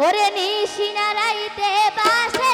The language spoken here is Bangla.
ওরে নিশিনারাইতে বাসে